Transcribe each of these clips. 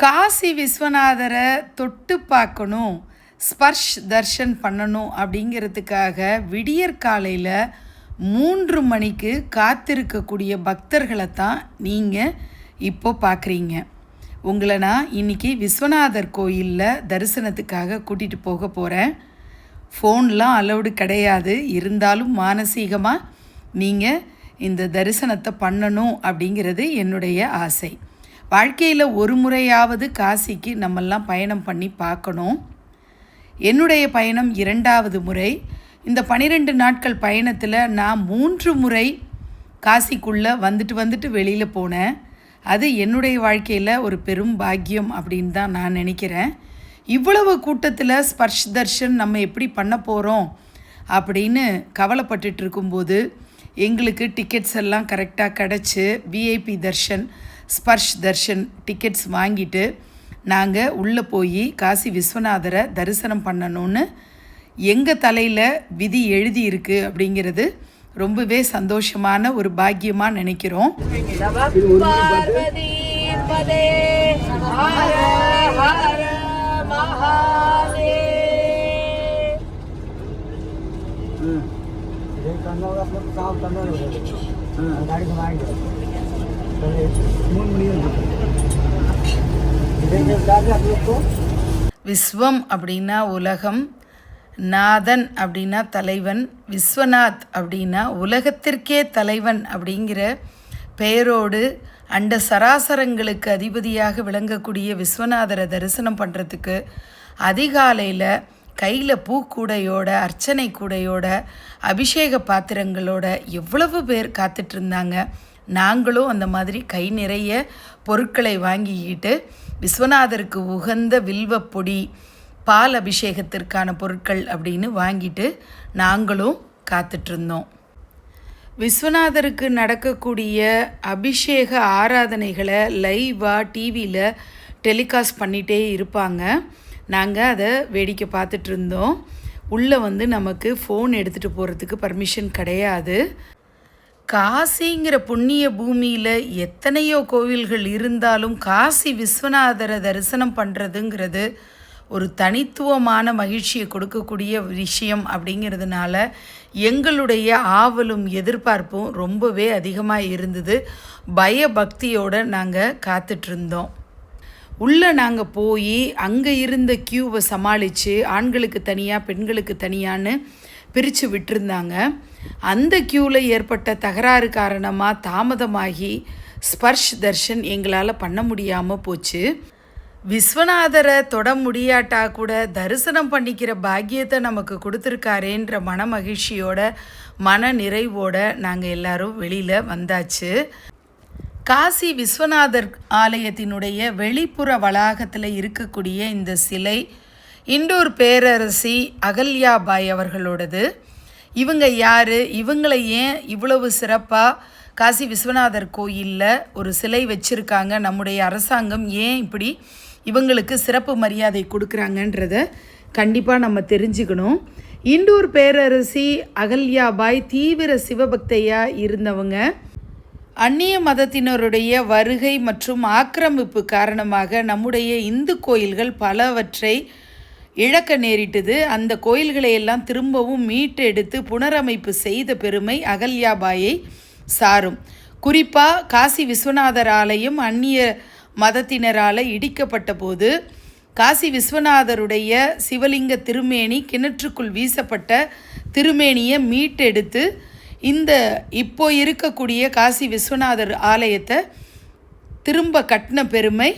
காசி விஸ்வநாதரை தொட்டு பார்க்கணும் ஸ்பர்ஷ் தர்ஷன் பண்ணணும் அப்படிங்கிறதுக்காக விடியற் காலையில் மூன்று மணிக்கு காத்திருக்கக்கூடிய பக்தர்களை தான் நீங்கள் இப்போ பார்க்குறீங்க. உங்களை நான் இன்றைக்கி விஸ்வநாதர் கோயிலில் தரிசனத்துக்காக கூட்டிகிட்டு போக போகிறேன் ஃபோன்லாம் அலௌடு கிடையாது. இருந்தாலும் மானசீகமாக நீங்கள் இந்த தரிசனத்தை பண்ணணும் அப்படிங்கிறது என்னுடைய ஆசை. வாழ்க்கையில் ஒரு முறையாவது காசிக்கு நம்மெல்லாம் பயணம் பண்ணி பார்க்கணும். என்னுடைய பயணம் இரண்டாவது முறை. இந்த பனிரெண்டு நாட்கள் பயணத்தில் நான் மூன்று முறை காசிக்குள்ளே வந்துட்டு வந்துட்டு வெளியில் போனேன். அது என்னுடைய வாழ்க்கையில் ஒரு பெரும் பாக்கியம் அப்படின்னு தான் நான் நினைக்கிறேன். இவ்வளவு கூட்டத்தில் ஸ்பர்ஷ் தர்ஷன் நம்ம எப்படி பண்ண போகிறோம் அப்படின்னு கவலைப்பட்டுட்டு இருக்கும்போது எங்களுக்கு டிக்கெட்ஸ் எல்லாம் கரெக்டாக கிடச்சி. விஐபி தர்ஷன் ஸ்பர்ஷ் தர்ஷன் டிக்கெட்ஸ் வாங்கிட்டு நாங்கள் உள்ளே போய் காசி விஸ்வநாதரை தரிசனம் பண்ணணும்னு எங்கள் தலையில் விதி எழுதி இருக்கு அப்படிங்கிறது ரொம்பவே சந்தோஷமான ஒரு பாக்கியமாக நினைக்கிறோம் பார்வதி பதே ஹர ஹர மகாதேவ் ये करना होगा अपने को काम करना होगा हाँ गाड़ी घुमाएंगे விஸ்வம் அப்படின்னா உலகம் நாதன் அப்படின்னா தலைவன் விஸ்வநாத் அப்படின்னா உலகத்திற்கே தலைவன் அப்படிங்கிற பெயரோடு அண்ட சராசரங்களுக்கு அதிபதியாக விளங்கக்கூடிய விஸ்வநாதரை தரிசனம் பண்ணுறதுக்கு அதிகாலையில் கையில் பூக்கூடையோட அர்ச்சனை கூடையோட அபிஷேக பாத்திரங்களோட எவ்வளவு பேர் காத்துட்ருந்தாங்க நாங்களும் அந்த மாதிரி கை நிறைய பொருட்களை வாங்கிக்கிட்டு விஸ்வநாதருக்கு உகந்த வில்வப்பொடி பால் அபிஷேகத்திற்கான பொருட்கள் அப்படின்னு வாங்கிட்டு நாங்களும் காத்துட்ருந்தோம். விஸ்வநாதருக்கு நடக்கக்கூடிய அபிஷேக ஆராதனைகளை லைவாக டிவியில் டெலிகாஸ்ட் பண்ணிகிட்டே இருப்பாங்க. நாங்கள் அதை வேடிக்கை பார்த்துட்ருந்தோம். உள்ளே வந்து நமக்கு ஃபோன் எடுத்துகிட்டு போகிறதுக்கு பர்மிஷன் கிடையாது. காசிங்கிற புண்ணிய பூமியில் எத்தனையோ கோவில்கள் இருந்தாலும் காசி விஸ்வநாதரை தரிசனம் பண்ணுறதுங்கிறது ஒரு தனித்துவமான மகிழ்ச்சியை கொடுக்கக்கூடிய விஷயம் அப்படிங்கிறதுனால எங்களுடைய ஆவலும் எதிர்பார்ப்பும் ரொம்பவே அதிகமாக இருந்தது. பயபக்தியோடு நாங்கள் காத்துட்ருந்தோம். உள்ளே நாங்கள் போய் அங்கே இருந்த க்யூவை சமாளித்து ஆண்களுக்கு தனியாக பெண்களுக்கு தனியான்னு பிரித்து விட்டுருந்தாங்க. அந்த க்யூவில் ஏற்பட்ட தகராறு காரணமாக தாமதமாகி ஸ்பர்ஷ் தர்ஷன் எங்களால் பண்ண முடியாமல் போச்சு. விஸ்வநாதரை தொட முடியாட்டா கூட தரிசனம் பண்ணிக்கிற பாக்கியத்தை நமக்கு கொடுத்துருக்காரேன்ற மன மகிழ்ச்சியோட மன நிறைவோட நாங்கள் எல்லாரும் வெளியில் வந்தாச்சு. காசி விஸ்வநாதர் ஆலயத்தினுடைய வெளிப்புற வளாகத்தில் இருக்கக்கூடிய இந்த சிலை இண்டோர் பேரரசி அகல்யாபாய் அவர்களோடது. இவங்க யார்? இவங்களை ஏன் இவ்வளவு சிறப்பாக காசி விஸ்வநாதர் கோயிலில் ஒரு சிலை வச்சுருக்காங்க? நம்முடைய அரசாங்கம் ஏன் இப்படி இவங்களுக்கு சிறப்பு மரியாதை கொடுக்குறாங்கன்றத கண்டிப்பாக நம்ம தெரிஞ்சுக்கணும். இண்டூர் பேரரசி அகல்யாபாய் தீவிர சிவபக்தையாக இருந்தவங்க அந்நிய மதத்தினருடைய வருகை மற்றும் ஆக்கிரமிப்பு காரணமாக நம்முடைய இந்து கோயில்கள் பலவற்றை இழக்க நேரிட்டது. அந்த கோயில்களை எல்லாம் திரும்பவும் மீட்டெடுத்து புனரமைப்பு செய்த பெருமை அகல்யாபாயை சாரும். குறிப்பாக காசி விஸ்வநாதர் ஆலயம் அந்நிய மதத்தினரால் இடிக்கப்பட்ட போது காசி விஸ்வநாதருடைய சிவலிங்க திருமேனி கிணற்றுக்குள் வீசப்பட்ட திருமேனியை மீட்டெடுத்து இந்த இப்போ இருக்கக்கூடிய காசி விஸ்வநாதர் ஆலயத்தை திரும்ப கட்டின பெருமை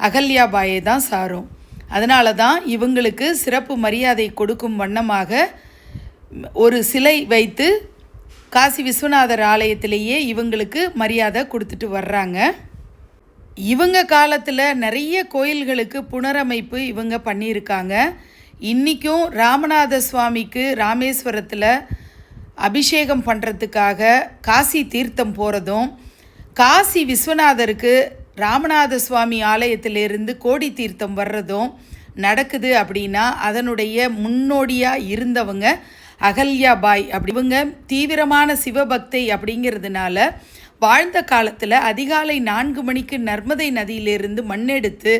அகல்யாபாயை தான் சாரும். அதனால தான் இவங்களுக்கு சிறப்பு மரியாதை கொடுக்கும் வண்ணமாக ஒரு சிலை வைத்து காசி விஸ்வநாதர் ஆலயத்திலேயே இவங்களுக்கு மரியாதை கொடுத்துட்டு வர்றாங்க. இவங்க காலத்தில் நிறைய கோயில்களுக்கு புனரமைப்பு இவங்க பண்ணியிருக்காங்க. இன்றைக்கும் ராமநாத சுவாமிக்கு ராமேஸ்வரத்தில் அபிஷேகம் பண்ணுறதுக்காக காசி தீர்த்தம் போகிறதும் காசி விஸ்வநாதருக்கு ராமநாத சுவாமி ஆலயத்திலிருந்து கோடி தீர்த்தம் வர்றதும் நடக்குது அப்படின்னா அதனுடைய முன்னோடியாக இருந்தவங்க அகல்யா பாய் அப்படி. இவங்க தீவிரமான சிவபக்தை அப்படிங்கிறதுனால வாழ்ந்த காலத்தில் அதிகாலை நான்கு மணிக்கு நர்மதை நதியிலிருந்து மண்ணெடுத்து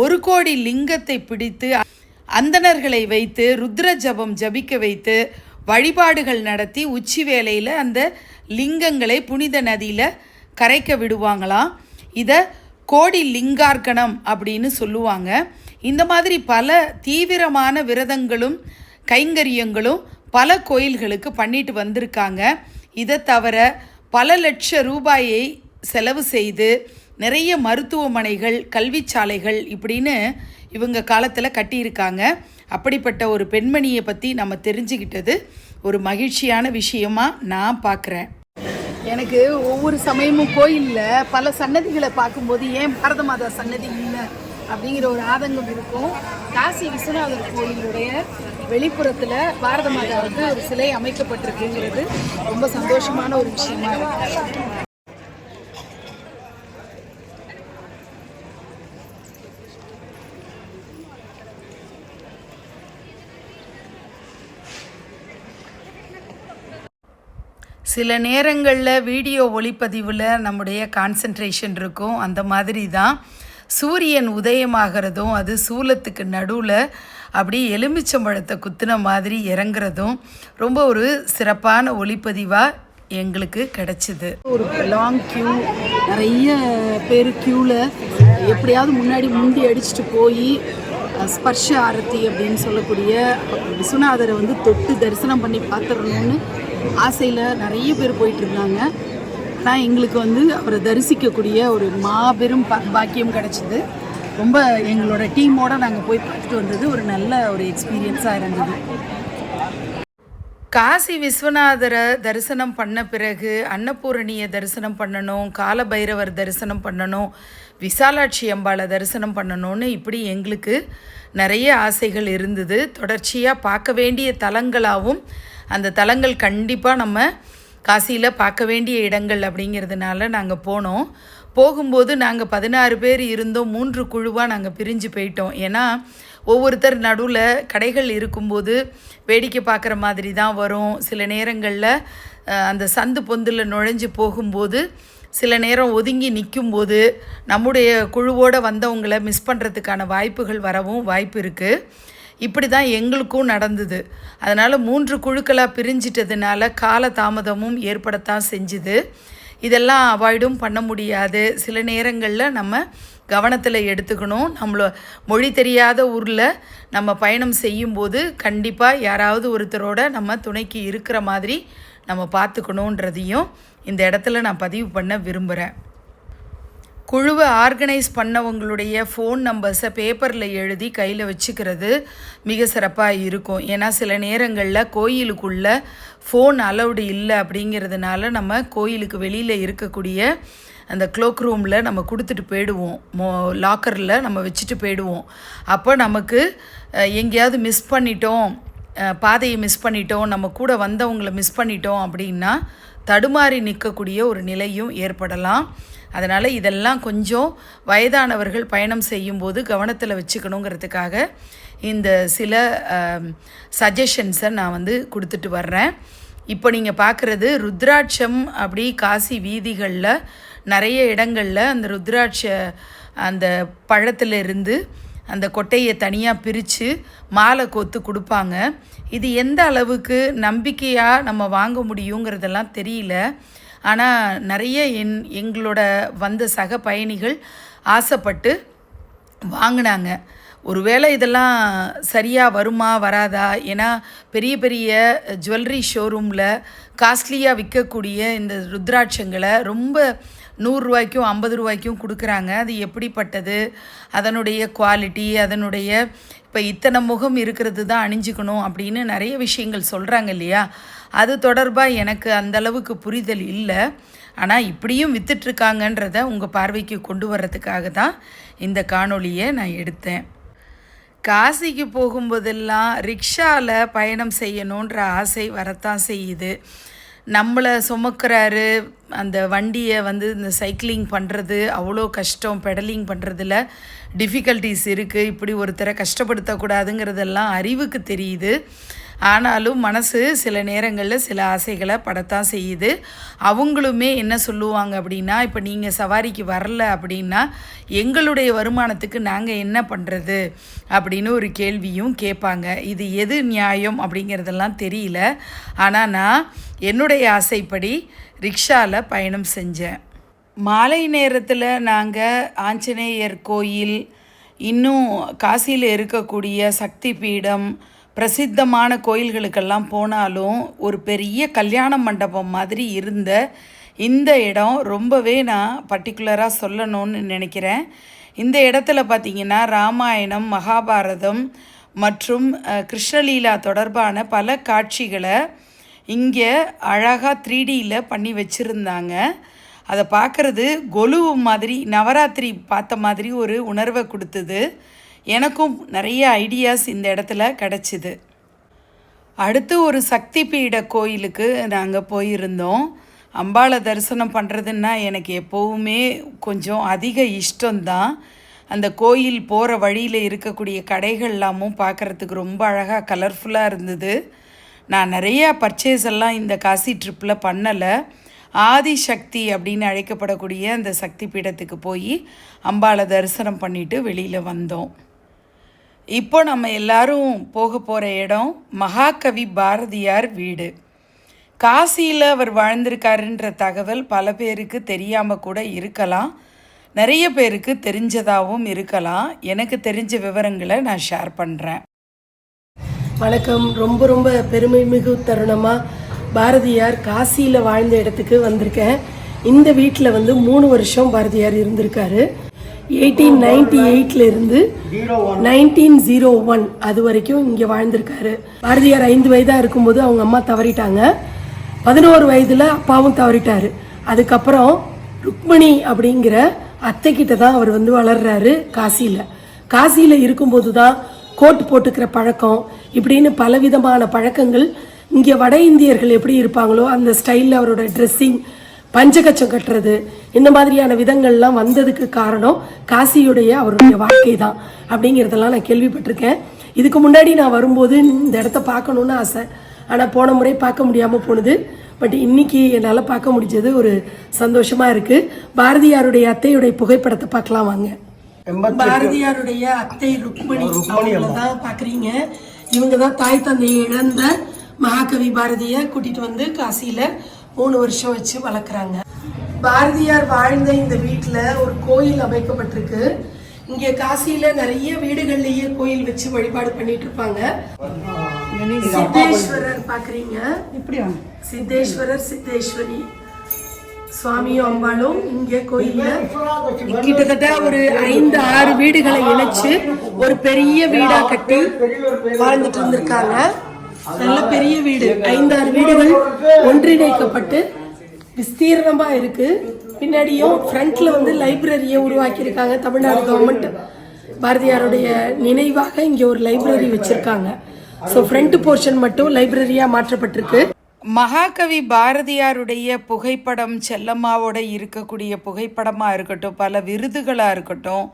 ஒரு கோடி லிங்கத்தை பிடித்து அந்தணர்களை வைத்து ருத்ர ஜபம் ஜபிக்க வைத்து வழிபாடுகள் நடத்தி உச்சி வேலையில் அந்த லிங்கங்களை புனித நதியில் கரைக்க விடுவாங்களாம். இதை கோடி லிங்கார்க்கணம் அப்படின்னு சொல்லுவாங்க. இந்த மாதிரி பல தீவிரமான விரதங்களும் கைங்கரியங்களும் பல கோயில்களுக்கு பண்ணிட்டு வந்திருக்காங்க. இதை தவிர பல லட்ச ரூபாயை செலவு செய்து நிறைய மருத்துவமனைகள் கல்விச்சாலைகள் இப்படின்னு இவங்க காலத்தில் கட்டியிருக்காங்க. அப்படிப்பட்ட ஒரு பெண்மணியை பற்றி நம்ம தெரிஞ்சுக்கிட்டது ஒரு மகிழ்ச்சியான விஷயமாக நான் பார்க்குறேன் எனக்கு ஒவ்வொரு சமயமும் கோயிலில் பல சன்னதிகளை பார்க்கும்போது ஏன் பாரத மாதா சன்னதி இல்லை? அப்படிங்கிற ஒரு ஆதங்கம் இருக்கும். காசி விஸ்வநாதர் கோயிலுடைய வெளிப்புறத்தில் பாரத மாதாவுக்கு ஒரு சிலை அமைக்கப்பட்டிருக்குங்கிறது ரொம்ப சந்தோஷமான ஒரு விஷயமா இருக்கு. சில நேரங்களில் வீடியோ ஒளிப்பதிவில் நம்முடைய கான்சன்ட்ரேஷன் இருக்கும். அந்த மாதிரி தான் சூரியன் உதயமாகிறதும் அது சூலத்துக்கு நடுவில் அப்படி எலுமிச்சம்பழத்தை குத்துன மாதிரி இறங்குறதும் ரொம்ப ஒரு சிறப்பான ஒளிப்பதிவாக எங்களுக்கு கிடச்சிது. ஒரு லாங் க்யூ நிறைய பேர் க்யூவில் எப்படியாவது முன்னாடி முந்தி அடிச்சுட்டு போய் ஸ்பர்ஷ ஆரத்தி அப்படின்னு சொல்லக்கூடிய விஸ்வநாதரை வந்து தொட்டு தரிசனம் பண்ணி பார்த்துடணும்னு ஆசையில் நிறைய பேர் போயிட்டு இருந்தாங்க ஆனால் எங்களுக்கு வந்து அவரை தரிசிக்கக்கூடிய ஒரு மாபெரும் பாக்கியம் கிடச்சிது. ரொம்ப எங்களோட டீமோட நாங்கள் போய் பார்த்துட்டு வந்தது ஒரு நல்ல ஒரு எக்ஸ்பீரியன்ஸாக இருந்தது. காசி விஸ்வநாதரை தரிசனம் பண்ண பிறகு அன்னபூரணியை தரிசனம் பண்ணணும் காலபைரவர் தரிசனம் பண்ணணும் விசாலாட்சி அம்பாளை தரிசனம் பண்ணணும்னு இப்படி எங்களுக்கு நிறைய ஆசைகள் இருந்தது. தொடர்ச்சியாக பார்க்க வேண்டிய தலங்களாகவும் அந்த தலங்கள் கண்டிப்பாக நம்ம காசியில் பார்க்க வேண்டிய இடங்கள் அப்படிங்கிறதுனால நாங்கள் போனோம். போகும்போது நாங்கள் பதினாறு பேர் இருந்தோம். மூன்று குழுவாக நாங்கள் பிரிஞ்சு போயிட்டோம். ஏன்னா ஒவ்வொருத்தர் நடுவில் கடைகள் இருக்கும்போது வேடிக்கை பார்க்குற மாதிரி தான் வரும். சில நேரங்களில் அந்த சந்து பொந்தில் நுழைஞ்சு போகும்போது சில நேரம் ஒதுங்கி நிற்கும்போது நம்முடைய குழுவோடு வந்தவங்களை மிஸ் பண்ணுறதுக்கான வாய்ப்புகள் வரவும் வாய்ப்பு இருக்குது இப்படி தான் எங்களுக்கும் நடந்தது. அதனால் மூன்று குழுக்களாக பிரிஞ்சிட்டதுனால கால தாமதமும் ஏற்படத்தான் செஞ்சுது. இதெல்லாம் அவாய்டும் பண்ண முடியாது. சில நேரங்களில் நம்ம கவனத்தில் எடுத்துக்கணும். நம்மள மொழி தெரியாத ஊரில் நம்ம பயணம் செய்யும்போது கண்டிப்பாக யாராவது ஒருத்தரோட நம்ம துணைக்கு இருக்கிற மாதிரி நம்ம பார்த்துக்கணுன்றதையும் இந்த இடத்துல நான் பதிவு பண்ண விரும்புகிறேன் குழுவை ஆர்கனைஸ் பண்ணவங்களுடைய ஃபோன் நம்பர்ஸை பேப்பரில் எழுதி கையில் வச்சுக்கிறது மிக சிறப்பாக இருக்கும். ஏன்னா சில நேரங்களில் கோயிலுக்குள்ள ஃபோன் அலௌடு இல்லை அப்படிங்கிறதுனால நம்ம கோயிலுக்கு வெளியில் இருக்கக்கூடிய அந்த க்ளோக் ரூமில் நம்ம கொடுத்துட்டு போயிடுவோம். மோ லாக்கரில் நம்ம வச்சுட்டு போயிடுவோம். அப்போ நமக்கு எங்கேயாவது மிஸ் பண்ணிட்டோம் பாதையை மிஸ் பண்ணிட்டோம் நம்ம கூட வந்தவங்களை மிஸ் பண்ணிட்டோம் அப்படின்னா தடுமாறி நிற்கக்கூடிய ஒரு நிலையும் ஏற்படலாம். அதனால் இதெல்லாம் கொஞ்சம் வயதானவர்கள் பயணம் செய்யும்போது கவனத்தில் வச்சுக்கணுங்கிறதுக்காக இந்த சில சஜஷன்ஸை நான் வந்து கொடுத்துட்டு வர்றேன். இப்போ நீங்கள் பார்க்குறது ருத்ராட்சம் அப்படி காசி வீதிகளில் நிறைய இடங்களில் அந்த ருத்ராட்ச அந்த பழத்துல அந்த கொட்டையை தனியாக பிரித்து மாலை கோத்து கொடுப்பாங்க. இது எந்த அளவுக்கு நம்பிக்கையாக நம்ம வாங்க முடியுங்கிறதெல்லாம் தெரியல. ஆனால் நிறைய என் எங்களோட வந்த சக பயணிகள் ஆசைப்பட்டு வாங்கினாங்க. ஒருவேளை இதெல்லாம் சரியாக வருமா வராதா? ஏன்னா பெரிய பெரிய ஜுவல்லரி ஷோரூமில் காஸ்ட்லியாக விற்கக்கூடிய இந்த ருத்ராட்சங்களை ரொம்ப நூறுரூவாய்க்கும் ஐம்பது ரூபாய்க்கும் கொடுக்குறாங்க. அது எப்படிப்பட்டது? அதனுடைய குவாலிட்டி அதனுடைய இப்போ இத்தனை முகம் இருக்கிறது தான் அணிஞ்சுக்கணும் அப்படின்னு நிறைய விஷயங்கள் சொல்கிறாங்க இல்லையா? அது தொடர்பாக எனக்கு அந்த அளவுக்கு புரிதல் இல்லை. ஆனால் இப்படியும் வித்துட்ருக்காங்கன்றத உங்கள் பார்வைக்கு கொண்டு வர்றதுக்காக தான் இந்த காணொளியை நான் எடுத்தேன். காசிக்கு போகும்போதெல்லாம் ரிக்ஷாவில் பயணம் செய்யணுன்ற ஆசை வரத்தான் செய்யுது. நம்மளை சுமக்கிறாரு அந்த வண்டியை வந்து இந்த சைக்கிளிங் பண்ணுறது அவ்வளோ கஷ்டம் பெடலிங் பண்ணுறதுல டிஃபிகல்ட்டிஸ் இருக்குது இப்படி ஒருத்தரை கஷ்டப்படுத்தக்கூடாதுங்கிறதெல்லாம் அறிவுக்கு தெரியுது. ஆனாலும் மனசு சில நேரங்களில் சில ஆசைகளை படத்தான் செய்யுது. அவங்களுமே என்ன சொல்லுவாங்க அப்படின்னா இப்போ நீங்கள் சவாரிக்கு வரல அப்படின்னா எங்களுடைய வருமானத்துக்கு நாங்கள் என்ன பண்ணுறது அப்படின்னு ஒரு கேள்வியும் கேட்பாங்க. இது எது நியாயம் அப்படிங்கிறதெல்லாம் தெரியல. ஆனால் நான் என்னுடைய ஆசைப்படி ரிக்ஷாவில் பயணம் செஞ்சேன். மாலை நேரத்தில் நாங்கள் ஆஞ்சநேயர் கோயில் இன்னும் காசியில் இருக்கக்கூடிய சக்தி பீடம் பிரசித்தமான கோயில்களுக்கெல்லாம் போனாலும் ஒரு பெரிய கல்யாண மண்டபம் மாதிரி இருந்த இந்த இடம் ரொம்பவே நான் பர்டிகுலராக சொல்லணும்னு நினைக்கிறேன். இந்த இடத்துல பார்த்திங்கன்னா ராமாயணம் மகாபாரதம் மற்றும் கிருஷ்ணலீலா தொடர்பான பல காட்சிகளை இங்கே அழகாக த்ரீடியில் பண்ணி வச்சுருந்தாங்க. அதை பார்க்குறது கொலு மாதிரி நவராத்திரி பார்த்த மாதிரி ஒரு உணர்வை கொடுத்தது. எனக்கும் நிறைய ஐடியாஸ் இந்த இடத்துல கிடச்சிது. அடுத்து ஒரு சக்தி பீட கோயிலுக்கு நாங்கள் போயிருந்தோம். அம்பாளை தரிசனம் பண்ணுறதுன்னா எனக்கு எப்போவுமே கொஞ்சம் அதிக இஷ்டம்தான். அந்த கோயில் போகிற வழியில் இருக்கக்கூடிய கடைகள்லாமும் பார்க்குறதுக்கு ரொம்ப அழகாக கலர்ஃபுல்லாக இருந்தது. நான் நிறையா பர்ச்சேஸ் எல்லாம் இந்த காசி ட்ரிப்பில் பண்ணலை. ஆதிசக்தி அப்படின்னு அழைக்கப்படக்கூடிய அந்த சக்தி பீடத்துக்கு போய் அம்பாளை தரிசனம் பண்ணிவிட்டு வெளியில் வந்தோம். இப்போ நம்ம எல்லாரும் போக போகிற இடம் மகாகவி பாரதியார் வீடு. காசியில் அவர் வாழ்ந்திருக்காருன்ற தகவல் பல பேருக்கு தெரியாமல் கூட இருக்கலாம். நிறைய பேருக்கு தெரிஞ்சதாகவும் இருக்கலாம். எனக்கு தெரிஞ்ச விவரங்களை நான் ஷேர் பண்ணுறேன் வணக்கம். ரொம்ப ரொம்ப பெருமை மிகு தருணமாக பாரதியார் காசியில் வாழ்ந்த இடத்துக்கு வந்திருக்கேன். இந்த வீட்டில் வந்து மூணு வருஷம் பாரதியார் இருந்திருக்காரு. எயிட்டீன் நைன்டி எயிட்ல இருந்து நைன்டீன் ஜீரோ ஒன் அது வரைக்கும் இங்கே வாழ்ந்திருக்காரு. பாரதியார் ஐந்து வயதாக இருக்கும்போது அவங்க அம்மா தவறிட்டாங்க. பதினோரு வயதில் அப்பாவும் தவறிட்டாரு. அதுக்கப்புறம் ருக்மணி அப்படிங்கிற அத்தை கிட்ட தான் அவர் வந்து வளர்றாரு காசியில். காசியில் இருக்கும்போது தான் கோட் போட்டுக்கிற பழக்கம். இப்படின்னு பலவிதமான பழக்கங்கள் இங்கே வட இந்தியர்கள் எப்படி இருப்பாங்களோ அந்த ஸ்டைலில் அவரோட ட்ரெஸ்ஸிங் பஞ்சகச்சம் கட்டுறது இந்த மாதிரியான விதங்கள்லாம் வந்ததுக்கு காரணம் காசியுடைய அவருடைய வாழ்க்கை தான் அப்படிங்கிறதெல்லாம் நான் கேள்விப்பட்டிருக்கேன். இதுக்கு முன்னாடி நான் வரும்போது இந்த இடத்த பார்க்கணுன்னு ஆசை. ஆனால் போன முறை பார்க்க முடியாமல் போனது. பட் இன்னைக்கு என்னால் பார்க்க முடிஞ்சது ஒரு சந்தோஷமாக இருக்குது பாரதியாருடைய அத்தையுடைய புகைப்படத்தை பார்க்கலாம் வாங்க. பாரதியாருடைய அத்தை ருக்மணி தான் பாக்குறீங்க இவங்க தான் தாய் தந்தையை இழந்த மகாகவி பாரதிய கூட்டிட்டு வந்து காசியில மூணு வருஷம் வச்சு வளர்க்குறாங்க. பாரதியார் வாழ்ந்த இந்த வீட்டுல ஒரு கோயில் அமைக்கப்பட்டிருக்கு. இங்க காசியில நிறைய வீடுகள்லயே கோயில் வச்சு வழிபாடு பண்ணிட்டு இருப்பாங்க சித்தேஸ்வரர் பாக்குறீங்க? சித்தேஸ்வரர் சித்தேஸ்வரி. சுவாமியும் அம்பாளும் இங்க கோயில்ல கிட்டத்தட்ட ஒரு ஐந்து ஆறு வீடுகளை இணைச்சு ஒரு பெரிய வீடா கட்டி வாழ்ந்துட்டு இருந்திருக்காங்க. நல்ல பெரிய வீடு. ஐந்தாறு வீடுகள் ஒன்றிணைக்கப்பட்டு விஸ்தீர்ணமா இருக்கு. பின்னாடியும் ஃப்ரண்ட்ல வந்து லைப்ரரியை உருவாக்கியிருக்காங்க. தமிழ்நாடு கவர்மெண்ட் பாரதியாருடைய நினைவாக இங்க ஒரு லைப்ரரி வச்சிருக்காங்க. ஸோ ஃப்ரண்ட் போர்ஷன் மட்டும் லைப்ரரியா மாற்றப்பட்டிருக்கு. மகாகவி பாரதியாருடைய புகைப்படம் செல்லம்மாவோட இருக்கக்கூடிய புகைப்படமாக இருக்கட்டும் பல விருதுகளாக இருக்கட்டும்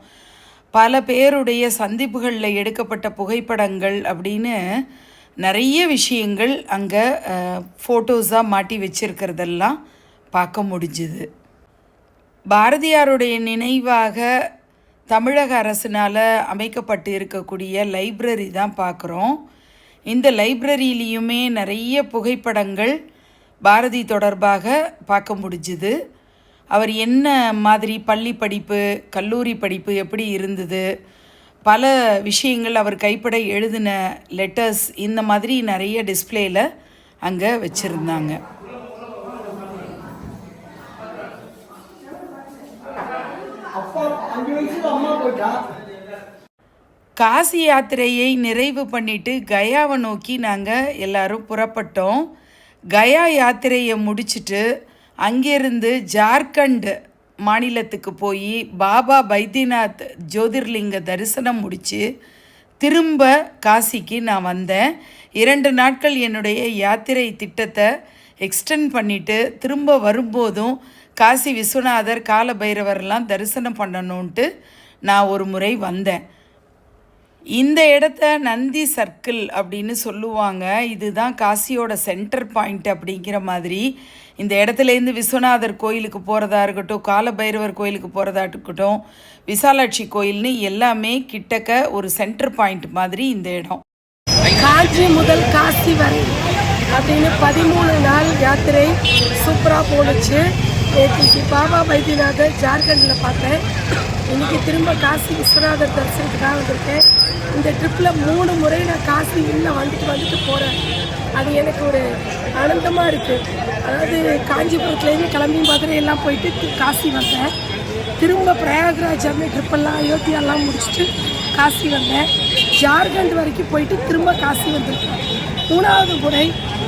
பல பேருடைய சந்திப்புகளில் எடுக்கப்பட்ட புகைப்படங்கள் அப்படின்னு நிறைய விஷயங்கள் அங்கே ஃபோட்டோஸாக மாட்டி வச்சிருக்கிறதெல்லாம் பார்க்க முடிஞ்சுது. பாரதியாருடைய நினைவாக தமிழக அரசினால் அமைக்கப்பட்டு இருக்கக்கூடிய லைப்ரரி தான் பார்க்குறோம். இந்த லைப்ரரியிலையுமே நிறைய புகைப்படங்கள் பாரதி தொடர்பாக பார்க்க முடிஞ்சுது. அவர் என்ன மாதிரி பள்ளி படிப்பு கல்லூரி படிப்பு எப்படி இருந்தது பல விஷயங்கள் அவர் கைப்பட எழுதின லெட்டர்ஸ் இந்த மாதிரி நிறைய டிஸ்ப்ளேயில் அங்கே வச்சுருந்தாங்க. காசி யாத்திரையை நிறைவு பண்ணிட்டு கயாவை நோக்கி நாங்கள் எல்லாரும் புறப்பட்டோம். கயா யாத்திரையை முடிச்சுட்டு அங்கேருந்து ஜார்க்கண்ட் மாநிலத்துக்கு போய் பாபா பைத்தியநாத் ஜோதிர்லிங்க தரிசனம் முடித்து திரும்ப காசிக்கு நான் வந்தேன். இரண்டு நாட்கள் என்னுடைய யாத்திரை திட்டத்தை எக்ஸ்டெண்ட் பண்ணிவிட்டு திரும்ப வரும்போதும் காசி விஸ்வநாதர் கால பைரவர்லாம் தரிசனம் பண்ணணுன்ட்டு நான் ஒரு முறை வந்தேன். இந்த இடத்த நந்தி சர்க்கிள் அப்படின்னு சொல்லுவாங்க. இதுதான் காசியோட சென்டர் பாயிண்ட் அப்படிங்கிற மாதிரி. இந்த இடத்துலேருந்து விஸ்வநாதர் கோயிலுக்கு போகிறதா இருக்கட்டும் காலபைரவர் கோயிலுக்கு போகிறதா இருக்கட்டும் விசாலாட்சி கோயில்னு எல்லாமே கிட்டக்க ஒரு சென்டர் பாயிண்ட் மாதிரி இந்த இடம். காஞ்சி முதல் காசி வரை அப்படின்னு பதிமூணு நாள் யாத்திரை சூப்பராக போணுச்சு. நேற்று பாபா வைத்தியநாதர் ஜார்க்கண்டில் பார்த்தேன். இன்னைக்கு திரும்ப காசி விஸ்வநாதர் தரிசனத்துக்காக வந்திருக்கேன். இந்த ட்ரிப்பில் மூணு முறை நான் காசி இன்னும் வந்துட்டு வந்துட்டு போகிறேன் அது எனக்கு ஒரு ஆனந்தமாக இருக்குது அதாவது காஞ்சிபுரத்துலேருந்து கிளம்பி மதுரை எல்லாம் போயிட்டு காசி வந்தேன். திரும்ப பிரயாகராஜ் அம்மே ட்ரிப்பெல்லாம் அயோத்தியாலாம் முடிச்சுட்டு காசி வந்தேன். ஜார்க்கண்ட் வரைக்கும் போயிட்டு திரும்ப காசி வந்திருக்கேன். மூணாவது முறை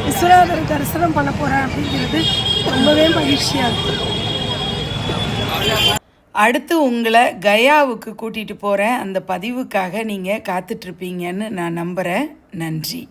விஸ்வநாதர் தரிசனம் பண்ண போகிறேன் அப்படிங்கிறது ரொம்பவே மகிழ்ச்சியாக இருக்குது அடுத்து உங்களை கயாவுக்கு கூட்டிகிட்டு போகிறேன் அந்த பதிவுக்காக நீங்கள் காத்துட்ருப்பீங்கன்னு நான் நம்புகிறேன் நன்றி.